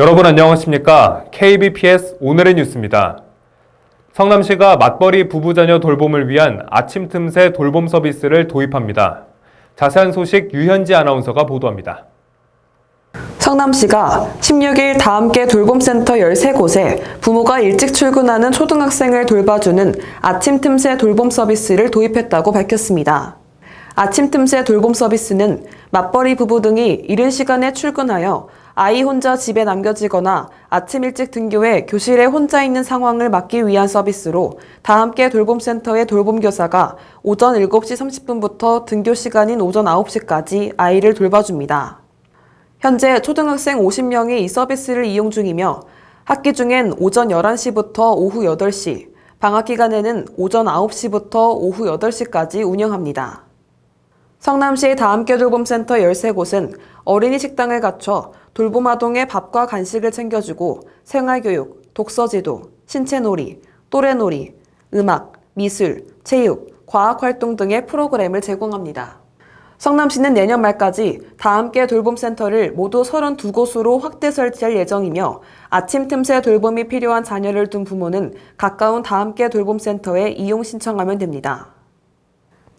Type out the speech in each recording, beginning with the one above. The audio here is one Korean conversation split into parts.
여러분 안녕하십니까? KBPS 오늘의 뉴스입니다. 성남시가 맞벌이 부부자녀 돌봄을 위한 아침 틈새 돌봄 서비스를 도입합니다. 자세한 소식 유현지 아나운서가 보도합니다. 성남시가 16일 다함께 돌봄센터 13곳에 부모가 일찍 출근하는 초등학생을 돌봐주는 아침 틈새 돌봄 서비스를 도입했다고 밝혔습니다. 아침 틈새 돌봄 서비스는 맞벌이 부부 등이 이른 시간에 출근하여 아이 혼자 집에 남겨지거나 아침 일찍 등교해 교실에 혼자 있는 상황을 막기 위한 서비스로 다함께 돌봄센터의 돌봄교사가 오전 7시 30분부터 등교 시간인 오전 9시까지 아이를 돌봐줍니다. 현재 초등학생 50명이 이 서비스를 이용 중이며 학기 중엔 오전 11시부터 오후 8시, 방학 기간에는 오전 9시부터 오후 8시까지 운영합니다. 성남시 다함께 돌봄센터 13곳은 어린이 식당을 갖춰 돌봄 아동의 밥과 간식을 챙겨주고 생활교육, 독서지도, 신체놀이, 또래놀이, 음악, 미술, 체육, 과학활동 등의 프로그램을 제공합니다. 성남시는 내년 말까지 다함께 돌봄센터를 모두 32곳으로 확대 설치할 예정이며 아침 틈새 돌봄이 필요한 자녀를 둔 부모는 가까운 다함께 돌봄센터에 이용 신청하면 됩니다.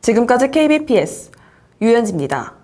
지금까지 KBPS 유현지입니다.